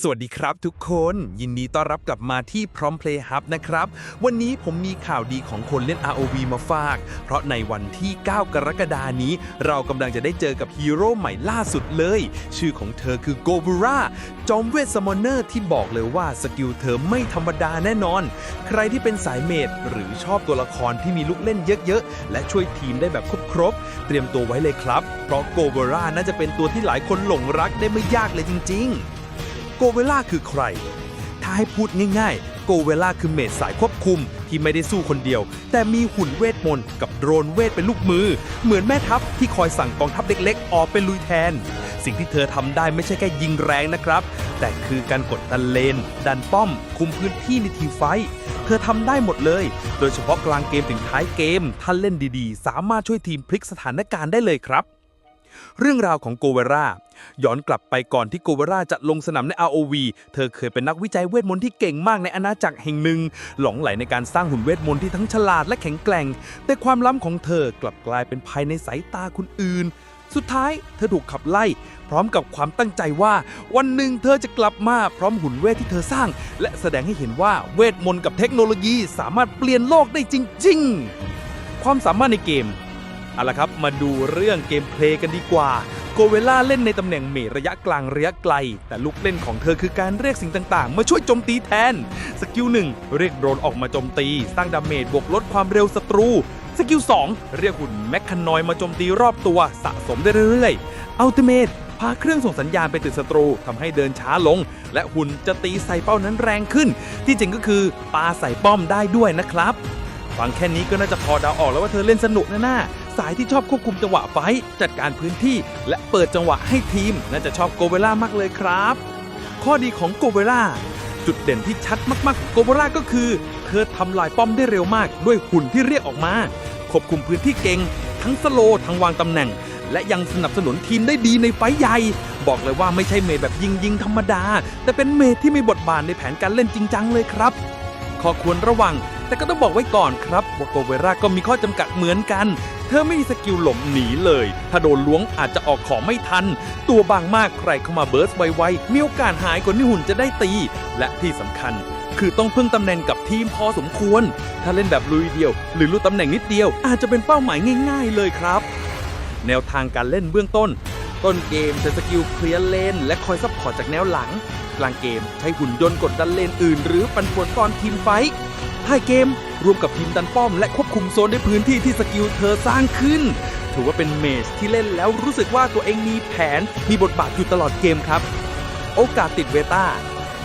สวัสดีครับทุกคน ยินดีต้อนรับกลับมาที่พร้อมเพลย์ฮับนะครับ วันนี้ผมมีข่าวดีของคนเล่น ROV มาฝาก เพราะในวันที่ 9 กรกฎานี้ เรากำลังจะได้เจอกับฮีโร่ใหม่ล่าสุดเลย ชื่อของเธอคือโกบูราจอมเวทสมอนเนอร์ที่บอกเลยว่าสกิลเธอไม่ธรรมดาแน่นอน ใครที่เป็นสายเมดหรือชอบตัวละครที่มีลูกเล่นเยอะๆ และช่วยทีมได้แบบครบๆเตรียมตัวไว้เลยครับ เพราะโกบูราน่าจะเป็นตัวที่หลายคนหลงรักได้ไม่ยากเลยจริง ๆ กเวล่าคือใคร ถ้าให้พูดง่ายๆ โกเวล่าคือเมดสายควบคุมที่ไม่ได้สู้คนเดียว แต่มีหุ่นเวทมนต์กับโดรนเวทเป็นลูกมือ เหมือนแม่ทัพที่คอยสั่งกองทัพเล็กๆ ออกเป็นลุยแทน สิ่งที่เธอทำได้ไม่ใช่แค่ยิงแรงนะครับ แต่คือการกดดันเลน ดันป้อม คุมพื้นที่ในทีมไฟท์เธอทำได้หมดเลย โดยเฉพาะกลางเกมถึงท้ายเกม ถ้าเล่นดีๆ สามารถช่วยทีมพลิกสถานการณ์ได้เลยครับ เรื่องราวของโกเวรา ย้อนกลับไปก่อนที่โกเวราจะลงสนามใน ROV เธอเคยเป็นนักวิจัยเวทมนต์ที่เก่งมากในอาณาจักรแห่งหนึ่ง หลงไหลในการสร้างหุ่นเวทมนต์ที่ทั้งฉลาดและแข็งแกร่ง แต่ความล้ำของเธอกลับกลายเป็นภายในสายตาคนอื่น สุดท้ายเธอถูกขับไล่ พร้อมกับความตั้งใจว่า วันหนึ่งเธอจะกลับมาพร้อมหุ่นเวทที่เธอสร้าง และแสดงให้เห็นว่าเวทมนต์กับเทคโนโลยีสามารถเปลี่ยนโลกได้จริง ๆ ความสามารถในเกมเอาละครับ มาดูเรื่องเกมเพลย์กันดีกว่า โกเวล่าเล่นในตำแหน่งเมระยะกลางระยะไกล แต่ลูกเล่นของเธอคือการเรียกสิ่งต่าง ๆ มาช่วยโจมตีแทน สกิลหนึ่งเรียกโดรนออกมาโจมตี สร้างดาเมจบวกลดความเร็วศัตรู สกิล 2 เรียกหุ่นแมคคานอยมาโจมตีรอบตัว สะสมได้เรื่อยๆอัลติเมทพาเครื่องส่งสัญญาณไปติดศัตรูทำให้เดินช้าลง และหุ่นจะตีใส่เป้านั้นแรงขึ้น ที่จริงก็คือปาใส่ป้อมได้ด้วยนะครับ ฟังแค่นี้ก็น่าจะพอเดาออกแล้วว่าเธอเล่นสนุกแน่ๆสายที่ชอบควบคุมจังหวะไฟจัดการพื้นที่ และเปิดจังหวะให้ทีม น่าจะชอบโกเวล่ามากเลยครับ ข้อดีของโกเวล่าจุดเด่นที่ชัดมากๆของโกเวล่าก็คือ เธอทำลายป้อมได้เร็วมากด้วยหุ่นที่เรียกออกมาควบคุมพื้นที่เก่ง ทั้งสโลทั้งวางตำแหน่ง และยังสนับสนุนทีมได้ดีในไฟใหญ่ บอกเลยว่าไม่ใช่เมดแบบยิงยิงๆธรรมดา แต่เป็นเมดที่มีบทบาทในแผนการเล่นจริงจังเลยครับ ข้อควรระวัง แต่ก็ต้องบอกไว้ก่อนครับว่าโกเวราก็มีข้อจำกัดเหมือนกัน เธอไม่มีสกิลหลบหนีเลย ถ้าโดนล้วงอาจจะออกของไม่ทัน ตัวบางมากใครเข้ามาเบิร์สไวๆมีโอกาสหายกว่าที่หุ่นจะได้ตี และที่สำคัญคือต้องพึ่งตำแหน่งกับทีมพอสมควร ถ้าเล่นแบบลุยเดียว หรือรู้ตำแหน่งนิดเดียว อาจจะเป็นเป้าหมายง่าย ๆ เลยครับ แนวทางการเล่นเบื้องต้น ต้นเกมใช้สกิลเคลียร์เลนและคอยซัพพอร์ตจากแนวหลัง กลางเกมใช้หุ่นยนต์กดดันเลนอื่น หรือปันป่วนตอนทีมไฟ ท้ายเกม รวมกับทีมดันป้อมและควบคุมโซนในพื้นที่ที่สกิลเธอสร้างขึ้น ถือว่าเป็นเมจที่เล่นแล้วรู้สึกว่าตัวเองมีแผนมีบทบาทอยู่ตลอดเกมครับ โอกาสติดเบต้า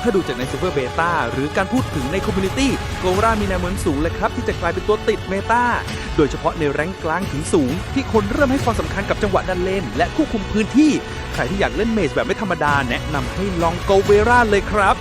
ถ้าดูจากในซูเปอร์เบต้าหรือการพูดถึงในคอมมูนิตี้โกรามีแนวโน้มสูงเลยครับ ที่จะกลายเป็นตัวติดเมตาโดยเฉพาะในแรงกลางถึงสูง ที่คนเริ่มให้ความสำคัญกับจังหวะดันเลน และควบคุมพื้นที่ ใครที่อยากเล่นเมจแบบไม่ธรรมดา แนะนำให้ลองโกเวราเลยครับ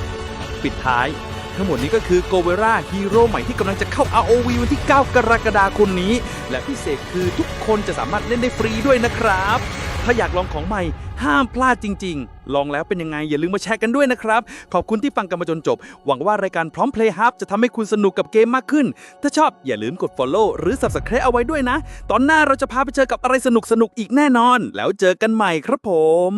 ปิดท้าย ทั้งหมดนี้ก็คือโกเวราฮีโร่ใหม่ที่กำลังจะเข้า ROV วันที่ 9 กรกฎาคมนี้ และพิเศษคือทุกคนจะสามารถเล่นได้ฟรีด้วยนะครับ ถ้าอยากลองของใหม่ห้ามพลาดจริง ๆ ลองแล้วเป็นยังไงอย่าลืมมาแชร์กันด้วยนะครับ ขอบคุณที่ฟังกันมาจนจบ หวังว่ารายการพร้อมเพลย์ฮับจะทำให้คุณสนุกกับเกมมากขึ้น ถ้าชอบอย่าลืมกด Follow หรือ Subscribe เอาไว้ด้วยนะ ตอนหน้าเราจะพาไปเจอกับอะไรสนุกๆอีกแน่นอน แล้วเจอกันใหม่ครับผม